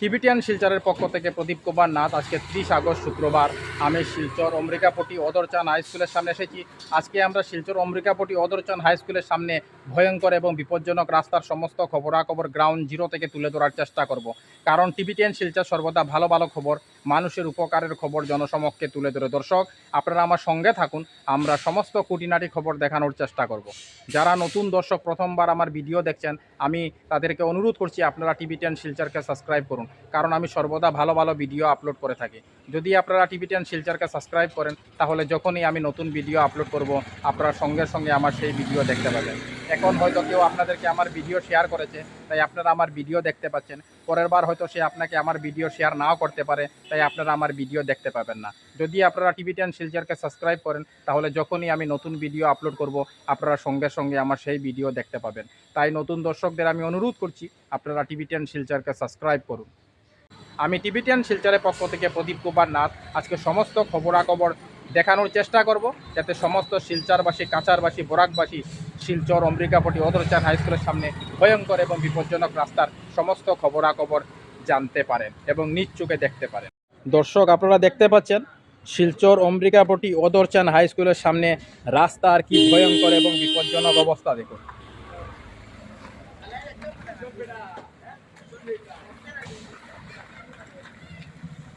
Tibetan শিলচরের পক্ষ থেকে প্রদীপ কুমার নাথ, আজকে ত্রিশ আগস্ট শুক্রবার। আমি শিলচর অমরিকাপটি অদরচান হাই স্কুলের সামনে এসেছি। আজকে আমরা শিলচর অমরিকাপটি অদরচান হাই স্কুলের সামনে ভয়ঙ্কর এবং বিপজ্জনক রাস্তার সমস্ত খবরাখবর গ্রাউন্ড জিরো থেকে তুলে ধরার চেষ্টা করব। কারণ টিবিটিয়ান শিলচর সর্বদা ভালো ভালো খবর, মানুষের উপকারের খবর জনসমক্ষে তুলে ধরে। দর্শক, আপনারা আমার সঙ্গে থাকুন, আমরা সমস্ত কুটিনাটি খবর দেখানোর চেষ্টা করব। যারা নতুন দর্শক, প্রথমবার আমার ভিডিও দেখছেন, আমি তাদেরকে অনুরোধ করছি, আপনারা টিভি টেন শিলচারকে সাবস্ক্রাইব করুন। কারণ আমি সর্বদা ভালো ভালো ভিডিও আপলোড করে থাকি। যদি আপনারা টিভি টেন শিলচারকে সাবস্ক্রাইব করেন, তাহলে যখনই আমি নতুন ভিডিও আপলোড করব, আপনারা সঙ্গে সঙ্গে আমার সেই ভিডিও দেখতে পাবেন। এখন হয়তো কেউ আপনাদেরকে আমার ভিডিও শেয়ার করেছে, তাই আপনারা আমার ভিডিও দেখতে পাচ্ছেন। পরের বার হয়তো সে আপনাকে আমার ভিডিও শেয়ার নাও করতে পারে, তাই আপনারা আমার ভিডিও দেখতে পাবেন না। যদি আপনারা টিভি টেন শিলচারকে সাবস্ক্রাইব করেন, তাহলে যখনই আমি নতুন ভিডিও আপলোড করব, আপনারা সঙ্গে সঙ্গে আমার সেই ভিডিও দেখতে পাবেন। তাই নতুন দর্শকদের আমি অনুরোধ করছি, আপনারা টিভি টেন শিলচারকে সাবস্ক্রাইব করুন। আমি টিভি টেন শিলচারের পক্ষ থেকে প্রদীপ কুমার নাথ। আজকে সমস্ত খবরাখবর দেখানোর চেষ্টা করব, যাতে সমস্ত শিলচারবাসী, কাঁচারবাসী, বরাকবাসী শিলচর অম্বিকাপটি অদরচান হাইস্কুলের সামনে ভয়ঙ্কর এবং বিপজ্জনক রাস্তার সমস্ত খবরাখবর জানতে পারেন এবং নিজ চোখে দেখতে পারেন। দর্শক, আপনারা দেখতে পাচ্ছেন, শিলচর অম্বিকাপটি অদরচান হাই স্কুলের সামনে রাস্তার কি ভয়ঙ্কর এবং বিপজ্জনক অবস্থা, দেখুন।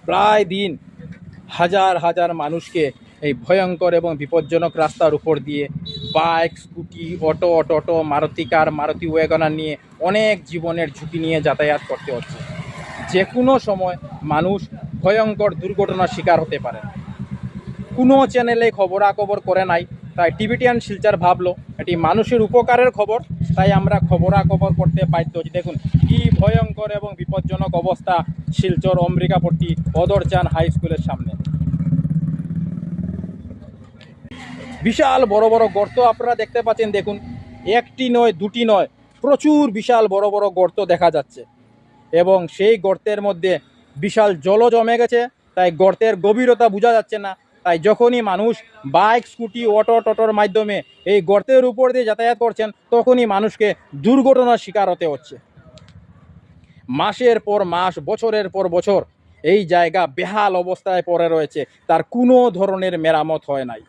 প্রায় দিন হাজার হাজার মানুষকে এই ভয়ঙ্কর এবং বিপজ্জনক রাস্তার উপর দিয়ে bike, scooty, auto auto auto Maruti car, Maruti WagonR নিয়ে অনেক জীবনের ঝুঁকি নিয়ে যাতায়াত করতে হচ্ছে। যে কোনো সময় মানুষ ভয়ঙ্কর দুর্ঘটনার শিকার হতে পারে। কোনো চ্যানেলে খবরাখবর করে নাই, তাই টিভিটিয়ান শিলচার ভাবলো, এটি মানুষের উপকারের খবর, তাই আমরা খবরাখবর করতে বাধ্য হচ্ছি। দেখুন, কি ভয়ঙ্কর এবং বিপজ্জনক অবস্থা শিলচর অম্বিকাপট্টি অদরচান হাই স্কুলের সামনে। বিশাল বড় বড় গর্ত আপনারা দেখতে পাচ্ছেন, দেখুন। একটি নয়, দুটি নয়, প্রচুর বিশাল বড় বড় গর্ত দেখা যাচ্ছে। এবং সেই গর্তের মধ্যে বিশাল জলও জমে গেছে, তাই গর্তের গভীরতা বোঝা যাচ্ছে না। তাই যখনই মানুষ বাইক, স্কুটি, অটো, টোটোর মাধ্যমে এই গর্তের উপর দিয়ে যাতায়াত করছেন, তখনই মানুষকে দুর্ঘটনার শিকার হতে হচ্ছে। মাসের পর মাস, বছরের পর বছর এই জায়গা বেহাল অবস্থায় পড়ে রয়েছে। তার কোনো ধরনের মেরামত হয় নাই।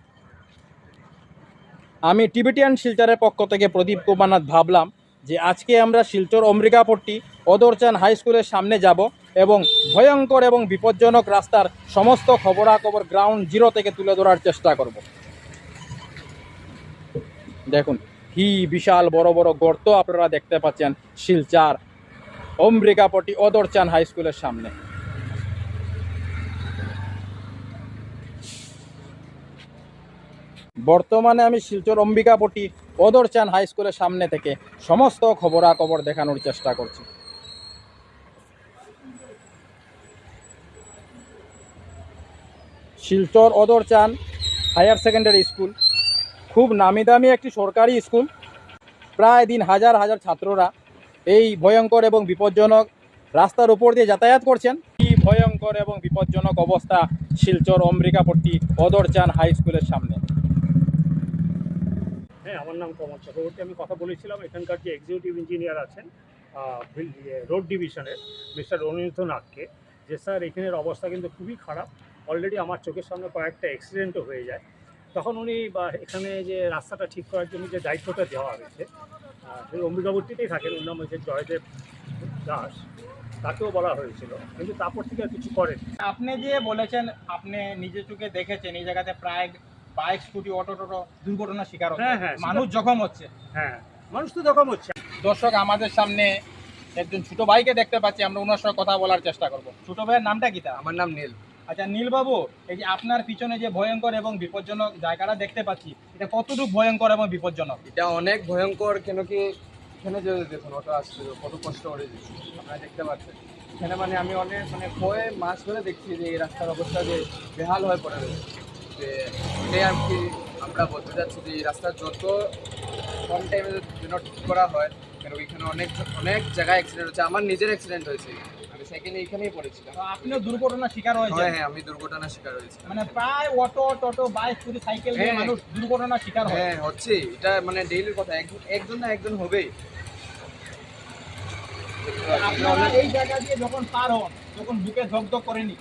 আমি টিবেটিয়ান শিলচরের পক্ষ থেকে প্রদীপ কুমারনাথ ভাবলাম যে আজকে আমরা শিলচর অমৃকাপট্টি অদরচান হাই স্কুলের সামনে যাব এবং ভয়ঙ্কর এবং বিপজ্জনক রাস্তার সমস্ত খবরাখবর গ্রাউন্ড জিরো থেকে তুলে ধরার চেষ্টা করব। দেখুন, কি বিশাল বড় বড় গর্ত আপনারা দেখতে পাচ্ছেন শিলচার অমৃকাপট্টি অদরচান হাই স্কুলের সামনে। বর্তমানে আমি শিলচর অম্বিকাপট্টি অদরচান হাই স্কুলের সামনে থেকে সমস্ত খবরাখবর দেখানোর চেষ্টা করছি। Silchar Adharchand higher secondary school. খুব নামি দামি একটি সরকারি স্কুল। প্রায় দিন হাজার হাজার ছাত্ররা এই ভয়ঙ্কর এবং বিপজ্জনক রাস্তার উপর দিয়ে যাতায়াত করছেন। কি ভয়ঙ্কর এবং বিপজ্জনক অবস্থা শিলচর অম্বিকাপট্টি অদরচান হাই স্কুলের সামনে। আমার নাম কমল চক্রবর্তী আমি কথা বলেছিলাম, এখানকার যে এক্সিকিউটিভ ইঞ্জিনিয়ার আছেন রোড ডিভিশনের মিস্টার অনিরুদ্ধ নাথকে যে স্যার, এখানের অবস্থা কিন্তু খুবই খারাপ। অলরেডি আমার চোখের সামনে কয়েকটা অ্যাক্সিডেন্টও হয়ে যায়। তখন উনি, বা, এখানে যে রাস্তাটা ঠিক করার জন্য যে দায়িত্বটা দেওয়া হয়েছে অম্বিকাবর্তীতেই থাকেন ওর নাম হচ্ছে জয়দেব দাস, তাকেও বলা হয়েছিল। কিন্তু তারপর থেকে আর কিছু করেন আপনি যে বলেছেন, আপনি নিজে চোখে দেখেছেন, এই জায়গাতে প্রায় বাইক স্কুটি অটো টোটো দুর্ঘটনার শিকার হচ্ছে। হ্যাঁ, হ্যাঁ, মানুষ জখম হচ্ছে। হ্যাঁ। মানুষ তো যখন হচ্ছে। দর্শক আমাদের সামনে একজন ছোট ভাইকে দেখতে পাচ্ছি। আমরা ওনার সঙ্গে কথা বলার চেষ্টা করব। ছোট ভাইয়ের নামটা কি তা আমার নাম নীল। আচ্ছা নীলবাবু এই যে আপনার পিছনে যে ভয়ঙ্কর এবং বিপজ্জনক জায়গাটা দেখতে পাচ্ছি এটা কতটুকু ভয়ঙ্কর এবং বিপজ্জনক? এটা অনেক ভয়ঙ্কর কেন কি এখানে যে দেখুন অটো আসছিল কত কষ্ট করে আপনারা দেখতে পাচ্ছেন। এখানে মানে আমি অনেক মানে কয়ে মাস ধরে দেখছি যে এই রাস্তার অবস্থা যে বেহাল হয়ে পড়ে রয়েছে। যে এটাই আর কি আমরা বলতে চাচ্ছি যে এই রাস্তা যত কম টাইমে জন্য ঠিক করা হয় কেন কি এখানে অনেক অনেক জায়গায় অ্যাক্সিডেন্ট হচ্ছে আমার নিজের অ্যাক্সিডেন্ট হয়েছে। আমি সেখানে এখানেই পড়েছিলাম। আপনিও দুর্ঘটনার শিকার হয়েছে হ্যাঁ হ্যাঁ আমি দুর্ঘটনার শিকার হয়েছি। মানে প্রায় auto toto bike scooty cycle নিয়ে হ্যাঁ। মানুষ দুর্ঘটনার শিকার হয়। হ্যাঁ হচ্ছে। এটা মানে ডেইলির কথা। একজন একজন না একজন হবেই। আপনারা এই জায়গা দিয়ে যখন পার হন তখন বুকে ধকধক করেনি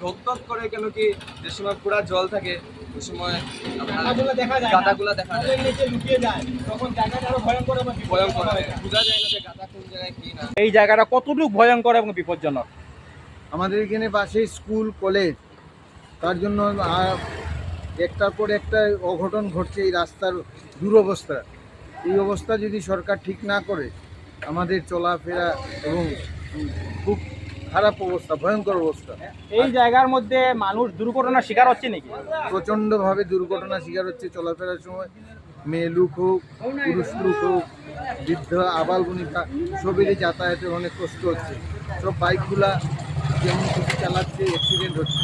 ধকধক করে কেন কি যে সময় পুরা জল থাকে ওই সময় আপনার গাদাগুলো দেখা যায়। দেখা যায়। নিচে লুকিয়ে যায়। তখন জায়গাটা আরও ভয়ঙ্কর এবং ভয়ঙ্কর বিপজ্জনক হয়ে যায়। বোঝা যায় না যে গাদা কোন জায়গায় কি না। এই জায়গাটা কতটুকু ভয়ঙ্কর এবং বিপজ্জনক? আমাদের এখানে পাশে স্কুল কলেজ। তার জন্য একটার পর একটা অঘটন ঘটছে এই রাস্তার দুরবস্থা। এই অবস্থা যদি সরকার ঠিক না করে আমাদের চলাফেরা এবং খুব খারাপ অবস্থা ভয়ঙ্কর অবস্থা। এই জায়গার মধ্যে মানুষ দুর্ঘটনার শিকার হচ্ছে নাকি? প্রচণ্ডভাবে দুর্ঘটনা শিকার হচ্ছে চলাফেরার সময়। মেয়ে লুক হোক পুরুষ লুক হোক বৃদ্ধ আবাল বনিতা সবেরই যাতায়াতের অনেক কষ্ট হচ্ছে। সব বাইকগুলা যেমন খুশি চালাচ্ছে অ্যাক্সিডেন্ট হচ্ছে।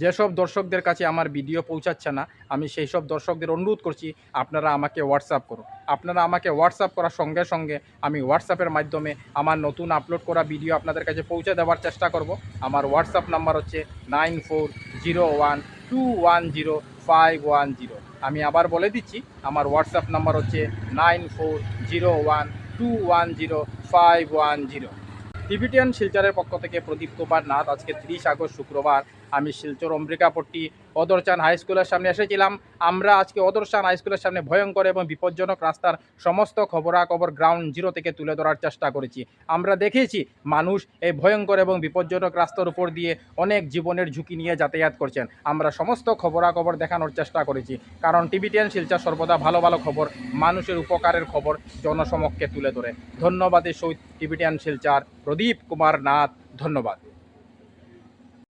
যেসব দর্শকদের কাছে আমার ভিডিও পৌঁছাচ্ছে না, আমি সেই সব দর্শকদের অনুরোধ করছি, আপনারা আমাকে হোয়াটসঅ্যাপ করুন। আপনারা আমাকে হোয়াটসঅ্যাপ করার সঙ্গে সঙ্গে আমি হোয়াটসঅ্যাপের মাধ্যমে আমার নতুন আপলোড করা ভিডিও আপনাদের কাছে পৌঁছে দেওয়ার চেষ্টা করব। আমার হোয়াটসঅ্যাপ নাম্বার হচ্ছে nine four zero one two one zero five one zero আমি আবার বলে দিচ্ছি, আমার হোয়াটসঅ্যাপ নাম্বার হচ্ছে nine four zero one two one zero five one zero টিভিটিয়ান শিলচরের পক্ষ থেকে প্রদীপ কুমার নাথ, আজকে তিরিশ আগস্ট শুক্রবার। আমি শিলচর অম্বিকাপট্টি অদরচান হাই স্কুলের সামনে এসেছিলাম। আমরা আজকে অদরচান হাই স্কুলের সামনে ভয়ঙ্কর এবং বিপজ্জনক রাস্তার সমস্ত খবরাখবর গ্রাউন্ড জিরো থেকে তুলে ধরার চেষ্টা করেছি। আমরা দেখেছি মানুষ এই ভয়ঙ্কর এবং বিপজ্জনক রাস্তার উপর দিয়ে অনেক জীবনের ঝুঁকি নিয়ে যাতায়াত করছেন। আমরা সমস্ত খবরাখবর দেখানোর চেষ্টা করেছি। কারণ টিভিটিয়ান শিলচর সর্বদা ভালো ভালো খবর, মানুষের উপকারের খবর জনসমক্ষে তুলে ধরে। ধন্যবাদের সহিত টিভিটিয়ান শিলচার। প্রদীপ কুমার নাথ, ধন্যবাদ।